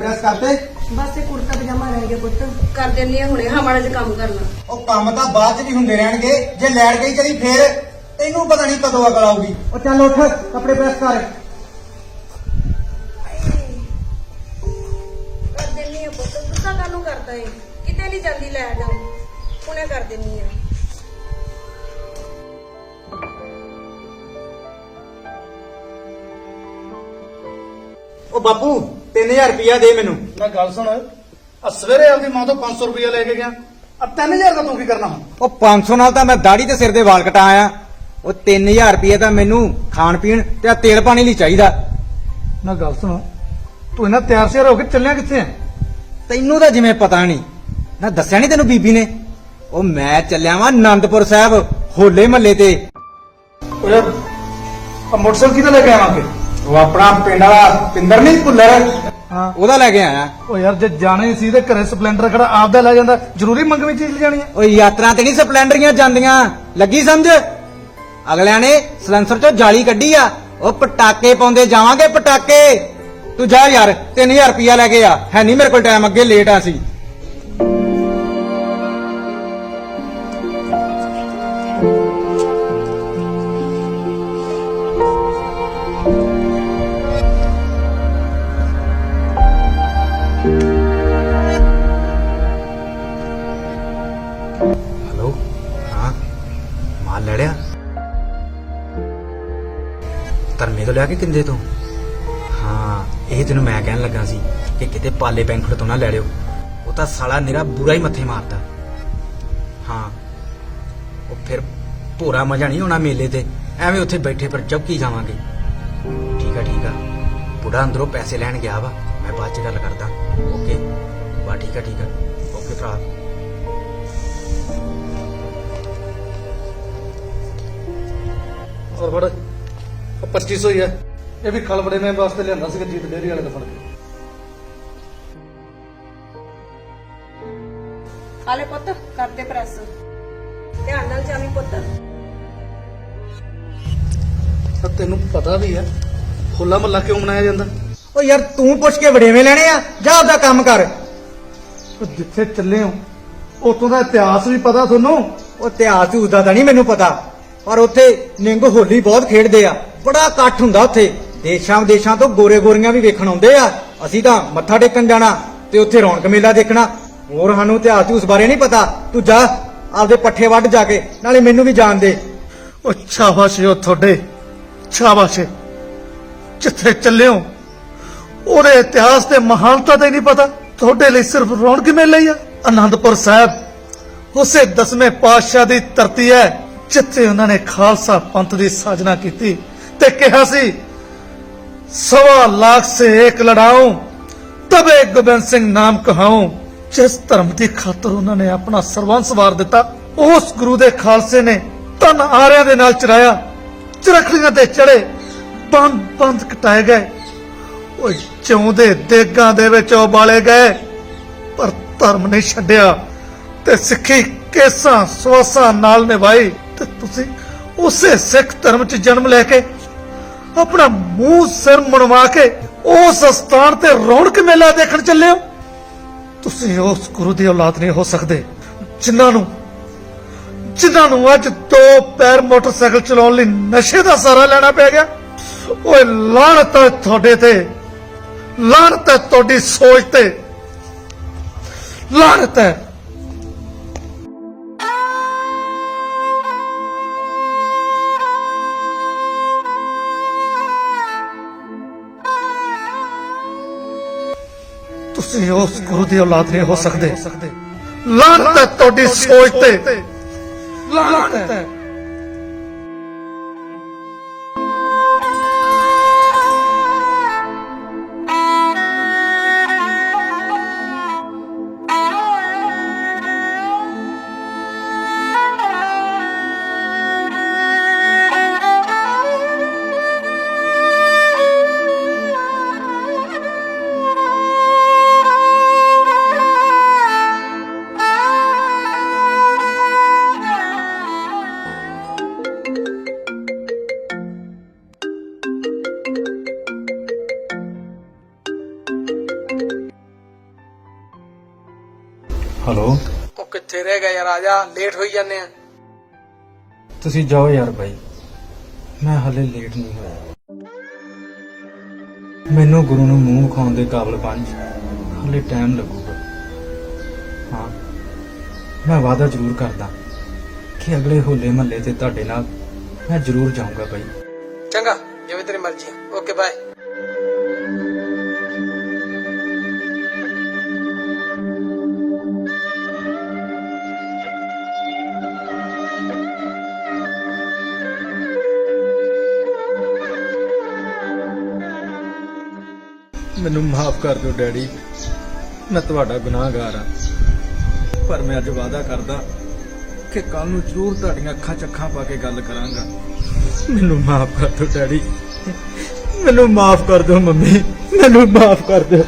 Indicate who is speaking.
Speaker 1: Press ਕਰਤੇ
Speaker 2: ਬਸ ਇਹ ਕੁੜਤਾ ਪਜਾਮਾ ਰਹਿ ਗਿਆ ਪੁੱਤ।
Speaker 3: ਕਰ ਦਿੰਦੀ ਆ ਹੁਣੇ ਹਾਂ ਮਾੜਾ ਜਿਹਾ ਕੰਮ ਕਰਨਾ।
Speaker 1: ਉਹ ਕੰਮ ਤਾਂ ਬਾਅਦ ਚ ਵੀ ਹੁੰਦੇ ਰਹਿਣਗੇ। ਜੇ ਲੈਟ ਗਈ ਚਲੀ ਫੇਰ ਤੈਨੂੰ ਪਤਾ ਨਹੀਂ ਕਦੋਂ ਅਕਲ ਆਊਗੀ। ਉਹ ਚੱਲ ਉੱਠ ਕੱਪੜੇ ਪ੍ਰੈਸ ਕਰ।
Speaker 3: ਕਰ ਦਿੰਦੀ ਆ ਪੁੱਤ। ਗੁੱਸਾ ਕਾਹਨੂੰ ਕਰਦਾ ਏ? ਕਿਤੇ ਨਹੀਂ ਜਾਂਦੀ ਲੈ ਜਾ ਹੁਣੇ ਕਰ ਦਿੰਦੀ ਆ।
Speaker 1: ਉਹ ਬਾਪੂ 3000 ਰੁਪਇਆ ਦੇ ਮੈਨੂੰ।
Speaker 4: ਮੈਂ ਗੱਲ ਸੁਣ ਆ ਸਵੇਰੇ ਆਪਦੀ ਮਾਂ ਤੋਂ 500 ਰੁਪਇਆ ਲੈ ਕੇ ਗਿਆ। ਆ 3000 ਦਾ ਤੂੰ ਕੀ ਕਰਨਾ ਹੁਣ?
Speaker 1: ਉਹ 500 ਨਾਲ ਤਾਂ ਮੈਂ ਦਾੜੀ ਤੇ ਸਿਰ ਦੇ ਵਾਲ ਕਟਾਇਆ ਉਹ 3000 ਰੁਪਏ ਤਾਂ ਮੈਨੂੰ ਖਾਣ ਪੀਣ ਤੇ ਤੇਲ ਪਾਣੀ ਲਈ ਚਾਹੀਦਾ।
Speaker 4: ਨਾ ਗੱਲ ਸੁਣ ਤੂੰ ਇਹਨਾਂ ਤਿਆਰ ਸ਼ਿਆਰ ਹੋ ਕੇ ਚੱਲਿਆ ਕਿੱਥੇ ਆ
Speaker 1: ਤੈਨੂੰ ਤਾਂ ਜਿਵੇਂ ਪਤਾ ਨਹੀਂ ਨਾ ਦੱਸਿਆ ਨਹੀਂ ਤੈਨੂੰ ਬੀਬੀ ਨੇ? ਉਹ ਮੈਂ ਚੱਲਿਆ ਵਾਂ ਆਨੰਦਪੁਰ ਸਾਹਿਬ ਹੋਲੇ ਮਹੱਲੇ ਤੇ।
Speaker 4: ਉਹ ਯਾਰ ਆ ਮੋਟਰਸਾਈਕਲ ਕਿਹਦਾ ਲੈ ਕੇ ਆਵਾਂਗੇ
Speaker 1: ਉਹ ਆਪਣਾ ਪਿੰਡ ਵਾਲਾ ਪਿੰਦਰ ਨਹੀਂ ਭੁੱਲਰ?
Speaker 4: ਹਾਂ।
Speaker 1: ਉਹਦਾ ਲੈ ਕੇ ਆਇਆ।
Speaker 4: ਉਹ ਯਾਰ ਜੇ ਜਾਣਾ ਹੀ ਸੀ ਤੇ ਘਰੇ ਸਪਲੈਂਡਰ ਖੜਾ ਆਪਦਾ ਲੈ ਜਾਂਦਾ? ਜ਼ਰੂਰੀ ਮੰਗਵੀਂ ਚੀਜ਼ ਲਿਜਾਣੀ ਹੈ
Speaker 1: ਉਹ ਯਾਤਰਾ ਤੇ ਨਹੀਂ ਸਪਲੈਂਡਰੀਆਂ ਜਾਂਦੀਆਂ। ਲੱਗੀ ਸਮਝ? ਅਗਲਿਆਂ ਨੇ ਸਲੈਂਸਰ ਚੋਂ ਜਾਲੀ ਕੱਢੀ ਆ। ਉਹ ਪਟਾਕੇ ਪਾਉਂਦੇ ਜਾਵਾਂਗੇ ਪਟਾਕੇ। ਤੂੰ ਜਾ ਯਾਰ 3000 ਰੁਪਇਆ ਲੈ ਕੇ ਆ। ਹੈ ਨਹੀਂ ਮੇਰੇ ਕੋਲ ਟਾਈਮ ਅੱਗੇ ਲੇਟ ਆ ਸੀ ਤੋਂ ਲਿਆ ਕੇ ਕਿੰਦੇ ਤੋਂ? ਹਾਂ, ਇਹ ਤੈਨੂੰ ਮੈਂ ਕਹਿਣ ਲੱਗਾ ਸੀ ਕਿ ਕਿਤੇ ਪਾਲੇ ਬੈਂਕਟ ਤੋਂ ਨਾ ਲੈ ਲਿਓ। ਉਹ ਤਾਂ ਸਾਲਾ ਨਿਰਾ ਬੁਰਾ ਹੀ ਮੱਥੇ ਮਾਰਦਾ ਹਾਂ, ਉਹ ਫਿਰ ਭੋਰਾ ਮਜਾ ਨਹੀਂ ਹੋਣਾ ਮੇਲੇ ਤੇ। ਐਵੇਂ ਉੱਥੇ ਬੈਠੇ ਪਰ ਚੌਕੀ ਜਾਵਾਂਗੇ। ਠੀਕ ਆ ਠੀਕ ਆ। ਬੁੜਾ ਅੰਦਰੋਂ ਪੈਸੇ ਲੈਣ ਗਿਆ ਵਾ। ਮੈਂ ਬਾਅਦ ਚ ਗੱਲ ਕਰਦਾ। ਓਕੇ। ਬਾ, ਠੀਕ ਆ ਠੀਕ ਆ। ਓਕੇ ਭਰਾ।
Speaker 4: ਔਰ ਫੜ। ਉਹ 2500 ਹੀ ਹੈ ਇਹ ਵੀ ਖਲਬੜੇ ਮੈਂ ਵਾਸਤੇ ਲਿਆਂਦਾ ਸੀਗਾ ਜੀਤ ਡੇਰੀ ਵਾਲੇ ਦਾ ਫੜ ਕੇ।
Speaker 3: ਹਾਲੇ ਪੁੱਤ ਕਰਦੇ ਪ੍ਰੈਸ। ਧਿਆਨ ਨਾਲ ਜਾਵੀਂ ਪੁੱਤ।
Speaker 4: ਤਾਂ ਤੈਨੂੰ ਪਤਾ ਵੀ ਹੈ ਹੋਲਾ ਮਹੱਲਾ ਕਿਉਂ ਮਨਾਇਆ ਜਾਂਦਾ?
Speaker 1: ਓ ਯਾਰ ਤੂੰ ਪੁੱਛ ਕੇ ਵੜੇਵੇਂ ਲੈਣੇ ਆ ਜਾ ਆਪਦਾ ਕੰਮ ਕਰ।
Speaker 4: ਉਹ ਜਿੱਥੇ ਚੱਲੇ ਹੋ ਉਤੋਂ ਦਾ ਇਤਿਹਾਸ ਵੀ ਪਤਾ ਤੁਹਾਨੂੰ?
Speaker 1: ਉਹ ਇਤਿਹਾਸ ਦਾ ਤਾਂ ਨਹੀਂ ਮੈਨੂੰ ਪਤਾ ਪਰ ਉੱਥੇ ਨਿੰਗ ਹੋਲੀ ਬਹੁਤ ਖੇਡਦੇ ਆ। ਬੜਾ ਇਕੱਠ ਹੁੰਦਾ ਉੱਥੇ। ਦੇਸ਼ਾਂ ਵਿਦੇਸ਼ਾਂ ਤੋਂ ਗੋਰੇ ਗੋਰੀਆਂ ਵੀ ਵੇਖਣ ਆਉਂਦੇ ਆ। ਅਸੀਂ ਤਾਂ ਮੱਥਾ ਟੇਕਣ ਜਾਣਾ ਤੇ ਉੱਥੇ ਰੌਣਕ ਮੇਲਾ ਦੇਖਣਾ। ਹੋਰ ਸਾਨੂੰ ਇਤਿਹਾਸ ਉਸ ਬਾਰੇ ਨਹੀਂ ਪਤਾ। ਤੂੰ ਜਾ, ਆਪਦੇ ਪੱਠੇ ਵੱਢ ਜਾ ਕੇ, ਨਾਲੇ ਮੈਨੂੰ ਵੀ ਜਾਣ ਦੇ।
Speaker 4: ਉਹ ਸ਼ਾਬਾਸ਼ ਏ ਤੁਹਾਡੇ। ਸ਼ਾਬਾਸ਼ ਜਿੱਥੇ ਚੱਲਿਓ। ਉਹਦੇ ਇਤਿਹਾਸ ਤੇ ਮਹਾਨਤਾ ਦਾ ਹੀ ਨਹੀਂ ਪਤਾ। ਤੁਹਾਡੇ ਲਈ ਸਿਰਫ ਰੌਣਕ ਮੇਲਾ ਹੀ ਆ। ਆਨੰਦਪੁਰ ਸਾਹਿਬ, ਉਸੇ ਦਸਵੇਂ ਪਾਤਸ਼ਾਹ ਦੀ ਧਰਤੀ ਹੈ, ਜਿੱਥੇ ਉਹਨਾਂ ਨੇ ਖਾਲਸਾ ਪੰਥ ਦੀ ਸਾਜਨਾ ਕੀਤੀ। ਤੇ ਕਿਹਾ ਸੀ, ਸਵਾ ਲੱਖ ਸੇ ਇੱਕ ਲੜਾऊं ਤਬੇ ਗੋਬਿੰਦ ਸਿੰਘ ਨਾਮ ਕਹਾऊं ਜਿਸ ਧਰਮ ਦੀ ਖਾਤਰ ਉਹਨਾਂ ਨੇ ਆਪਣਾ ਸਰਵੰਸ ਵਾਰ ਦਿੱਤਾ, ਉਸ ਗੁਰੂ ਦੇ ਖਾਲਸੇ ਨੇ ਤਨ ਆਰਿਆਂ ਦੇ ਨਾਲ ਚਰਾਇਆ, ਚਰਖੜੀਆਂ ਤੇ ਚੜੇ, ਬੰਦ ਬੰਦ ਕਟਾਏ ਗਏ। ਓਏ ਚੌਂਦੇ ਦੇਗਾਂ ਦੇ ਵਿੱਚ ਉਬਾਲੇ ਗਏ, ਪਰ ਧਰਮ ਨਹੀਂ ਛੱਡਿਆ। ਤੇ ਸਿੱਖੀ ਕੇਸਾਂ ਸਵਾਸਾਂ ਨਾਲ ਨਿਭਾਈ, ਤੇ ਤੁਸੀਂ ਉਸੇ ਸਿੱਖ ਧਰਮ 'ਚ ਜਨਮ ਲੈ ਕੇ ਆਪਣਾ ਮੂੰਹ ਸਿਰ ਮੁਣਵਾ ਕੇ ਉਸ ਸਥਾਨ ਤੇ ਰੌਣਕ ਮੇਲਾ ਦੇਖਣ ਚੱਲੇ ਹੋ? ਤੁਸੀਂ ਉਸ ਗੁਰੂ ਦੀ ਔਲਾਦ ਨਹੀਂ ਹੋ ਸਕਦੇ। ਜਿਨ੍ਹਾਂ ਨੂੰ ਜਿਨ੍ਹਾਂ ਨੂੰ ਅੱਜ ਦੋ ਪੈਰ ਮੋਟਰਸਾਈਕਲ ਚਲਾਉਣ ਲਈ ਨਸ਼ੇ ਦਾ ਸਹਾਰਾ ਲੈਣਾ ਪੈ ਗਿਆ। ਓਏ, ਲਾਹਨਤ ਹੈ ਤੁਹਾਡੇ ਤੇ। ਲਾਹਨਤ ਹੈ ਤੁਹਾਡੀ ਸੋਚ ਤੇ। ਲਾਹਨਤ ਹੈ ਤੁਸੀਂ ਉਸ ਗੁਰੂ ਦੀ ਔਲਾਦ ਨਹੀਂ ਹੋ ਸਕਦੇ? ਲਾਹਨਤ ਹੈ ਤੁਹਾਡੀ ਸੋਚ ਤੇ। ਲਾਹਨਤ ਹੈ।
Speaker 1: ਹੈਲੋ
Speaker 5: ਉਹ ਕਿੱਥੇ ਰਹਿ ਗਿਆ ਯਾਰ ਆ ਜਾ ਲੇਟ ਹੋਈ ਜਾਂਦੇ ਆ।
Speaker 1: ਤੁਸੀਂ ਜਾਓ ਯਾਰ ਬਾਈ। ਮੈਂ ਹਲੇ ਲੇਟ ਨਹੀਂ ਹੋਇਆ। ਮੈਨੂੰ ਗੁਰੂ ਨੂੰ ਮੂੰਹ ਵਿਖਾਉਣ ਦੇ ਕਾਬਲ ਬਣ ਹਲੇ ਟਾਈਮ ਲੱਗੂਗਾ। ਹਾਂ ਮੈਂ ਵਾਅਦਾ ਜ਼ਰੂਰ ਕਰਦਾ ਕਿ ਅਗਲੇ ਹੋਲੇ ਮਹੱਲੇ ਤੇ ਤੁਹਾਡੇ ਨਾਲ ਮੈਂ ਜ਼ਰੂਰ ਜਾਊਂਗਾ ਬਾਈ।
Speaker 5: ਚੰਗਾ ਜਿਵੇਂ ਤੇਰੀ ਮਰਜ਼ੀ ਓਕੇ ਬਾਏ
Speaker 1: ਮੈਨੂੰ ਮਾਫ ਕਰ ਦਿਓ, ਡੈਡੀ। ਮੈਂ ਤੁਹਾਡਾ ਗੁਨਾਹਗਾਰ ਹਾਂ। ਪਰ ਮੈਂ ਅੱਜ ਵਾਅਦਾ ਕਰਦਾ ਕਿ ਕੱਲ ਨੂੰ ਜ਼ਰੂਰ ਤੁਹਾਡੀਆਂ ਅੱਖਾਂ ਚੱਖਾਂ ਪਾ ਕੇ ਗੱਲ ਕਰਾਂਗਾ। ਮੈਨੂੰ ਮਾਫ ਕਰ ਦਿਓ, ਡੈਡੀ। ਮੈਨੂੰ ਮਾਫ ਕਰ ਦਿਓ, ਮੰਮੀ। ਮੈਨੂੰ ਮਾਫ ਕਰ ਦਿਓ।